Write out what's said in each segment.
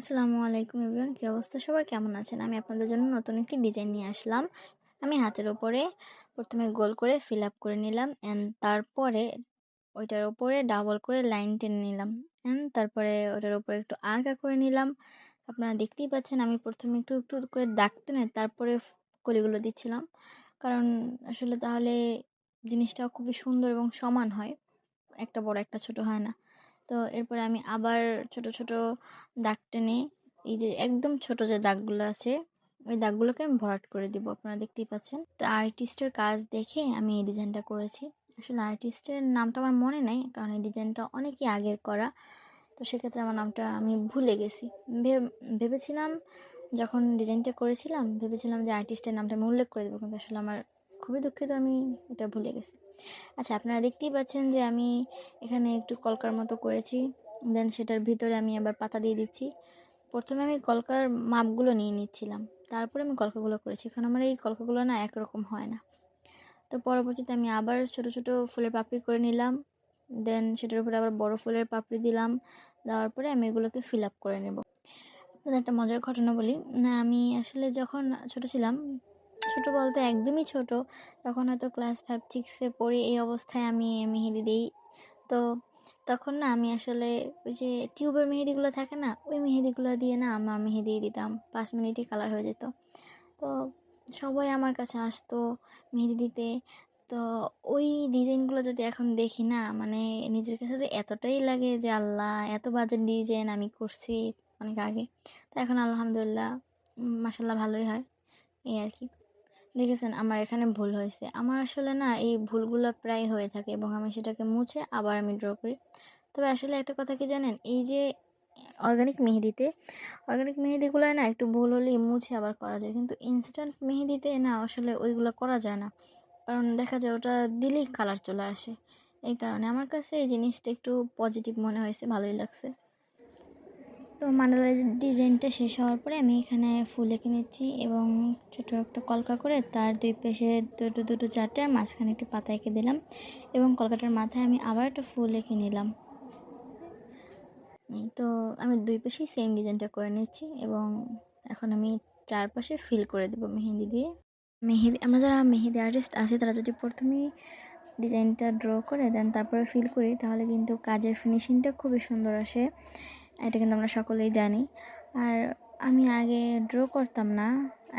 আসসালামু আলাইকুম এভরিওয়ান, কী অবস্থা সবার? কেমন আছেন? আমি আপনাদের জন্য নতুন একটি ডিজাইন নিয়ে আসলাম। আমি হাতের ওপরে প্রথমে গোল করে ফিল আপ করে নিলাম অ্যান্ড তারপরে ওইটার ওপরে ডাবল করে লাইন টেনে নিলাম অ্যান্ড তারপরে ওটার ওপরে একটু আঁকা করে নিলাম। আপনারা দেখতেই পাচ্ছেন আমি প্রথমে একটু একটু করে দাগ টেনে তারপরে কলিগুলো দিচ্ছিলাম। কারণ আসলে তাহলে জিনিসটা খুবই সুন্দর এবং সমান হয়। একটা বড়, একটা ছোট হয় না। তো এরপরে আমি আবার ছোট ছোট দাগ টেনে এই যে একদম ছোট যে দাগগুলো আছে, ওই দাগগুলোকে আমি ভরাট করে দিব, আপনারা দেখতেই পাচ্ছেন। তো আর্টিস্টের কাজ দেখে আমি এই ডিজাইনটা করেছি। আসলে আর্টিস্টের নামটা আমার মনে নেই, কারণ এই ডিজাইনটা অনেকই আগের করা। তো সেক্ষেত্রে আমার নামটা আমি ভুলে গেছি। ভেবেছিলাম যখন ডিজাইনটা করেছিলাম, ভেবেছিলাম যে আর্টিস্টের নামটা আমি উল্লেখ করে দেবো, কিন্তু আসলে আমার খুবই দুঃখিত, আমি এটা ভুলে গেছি। আচ্ছা আপনারা দেখতেই পাচ্ছেন যে আমি এখানে একটু কলকার মতো করেছি, দেন সেটার ভিতরে আমি আবার পাতা দিয়ে দিচ্ছি। প্রথমে আমি কলকার মাপগুলো নিয়ে নিচ্ছিলাম, তারপরে আমি কলকাগুলো করেছি। এখন আমার এই কলকাগুলো না একরকম হয় না। তো পরবর্তীতে আমি আবার ছোট ছোট ফুলের পাপড়ি করে নিলাম, দেন সেটার উপরে আবার বড় ফুলের পাপড়ি দিলাম, দেওয়ার পরে আমি এগুলোকে ফিল আপ করে নেব। একটা মজার ঘটনা বলি। না, আমি আসলে যখন ছোট ছিলাম ছোট বলতে একদমই ছোট। তখন হয়তো ক্লাস ফাইভ সিক্সে পড়ি এই অবস্থায় আমি, মেহেদি দিই। তো তখন না আমি আসলে ওই যে টিউবের মেহেদিগুলো থাকে না, ওই মেহেদিগুলো দিয়ে না আমার মেহেদি দিতাম। পাঁচ মিনিটই কালার হয়ে যেত। তো সবাই আমার কাছে আসতো মেহেদি দিতে। তো ওই ডিজাইনগুলো যদি এখন দেখি না মানে নিজের কাছে যে এতটাই লাগে যে আল্লাহ, এত বাজেট ডিজাইন আমি করছি অনেক আগে। তো এখন আলহামদুলিল্লাহ মাসাল্লাহ ভালোই হয়। এই আর কি। দেখেছেন, আমার এখানে ভুল হয়েছে। আমার আসলে না, এই ভুলগুলো প্রায় হয়ে থাকে এবং আমি সেটাকে মুছে আবার আমি ড্র করি। তবে আসলে একটা কথা কি জানেন, এই যে অর্গানিক মেহেদিতে অর্গানিক মেহেদিগুলো না একটু ভুল হলেই মুছে আবার করা যায়। কিন্তু ইনস্ট্যান্ট মেহেদিতে না আসলে ওইগুলো করা যায় না। কারণ দেখা যায় ওটা দিলেই কালার চলে আসে। এই কারণে আমার কাছে এই জিনিসটা একটু পজিটিভ মনে হয়েছে, ভালোই লাগছে। তো মান্ডালা ডিজাইনটা শেষ হওয়ার পরে আমি এখানে ফুল এঁকে নিচ্ছি এবং ছোটো একটা কলকা করে তার দুই পাশে দুটো দুটো, চারটে আর মাঝখানে একটি পাতা এঁকে দিলাম এবং কলকাটার মাথায় আমি আবার একটা ফুল এঁকে নিলাম। তো আমি দুই পাশেই সেম ডিজাইনটা করে নিচ্ছি এবং এখন আমি চারপাশে ফিল করে দেবো মেহেন্দি দিয়ে। মেহেদি আমরা যারা মেহেদি আর্টিস্ট আছে, তারা যদি প্রথমেই ডিজাইনটা ড্র করে দেন, তারপরে ফিল করি, তাহলে কিন্তু কাজের ফিনিশিংটা খুবই সুন্দর আসে। এটা কিন্তু আমরা সকলেই জানি। আর আমি আগে ড্র করতাম না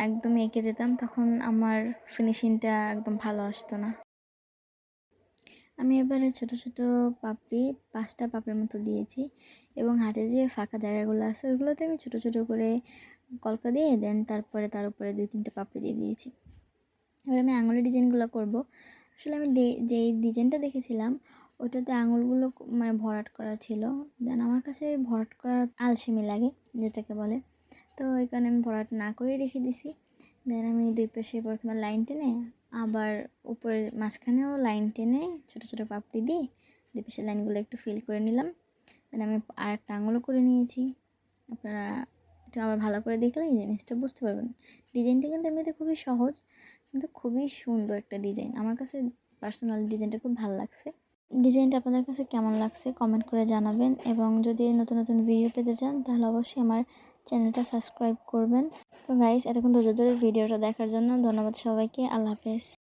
একদম এঁকে যেতাম, তখন আমার ফিনিশিংটা একদম ভালো আসতো না। আমি এবারে ছোট ছোট পাপড়ি, পাঁচটা পাপড়ির মতো দিয়েছি এবং হাতে যে ফাঁকা জায়গাগুলো আছে, ওইগুলোতে আমি ছোট ছোট করে কলকা দিয়ে দেন তারপরে তার উপরে দুই তিনটে পাপড়ি দিয়ে দিয়েছি। এবার আমি আঙুলের ডিজাইনগুলো করব। আসলে আমি যেই ডিজাইনটা দেখেছিলাম, ওটাতে আঙুলগুলো মানে ভরাট করা ছিল। দেন আমার কাছে ভরাট করা আলসেমি লাগে, যেটাকে বলে। তো ওই কারণে আমি ভরাট না করেই রেখে দিছি। দেন আমি দুই পাশে প্রথমে লাইন টেনে, আবার উপরের মাঝখানেও লাইন টেনে ছোটো ছোটো পাপড়ি দিয়ে দুই পাশে লাইনগুলো একটু ফিল করে নিলাম। দেন আমি আর একটা আঙুলও করে নিয়েছি। আপনারা একটু আবার ভালো করে দেখলে এই জিনিসটা বুঝতে পারবেন। ডিজাইনটা কিন্তু এমনিতে খুবই সহজ, কিন্তু খুবই সুন্দর একটা ডিজাইন। আমার কাছে পার্সোনাল ডিজাইনটা খুব ভালো লাগছে। ডিজাইনটা আপনাদের কাছে কেমন লাগছে কমেন্ট করে জানাবেন এবং যদি নতুন নতুন ভিডিও পেতে চান, তাহলে অবশ্যই আমার চ্যানেলটা সাবস্ক্রাইব করবেন। তো গাইস এতক্ষণ ধৈর্য ধরে ভিডিওটা দেখার জন্য ধন্যবাদ সবাইকে। আল্লাহ হাফেজ।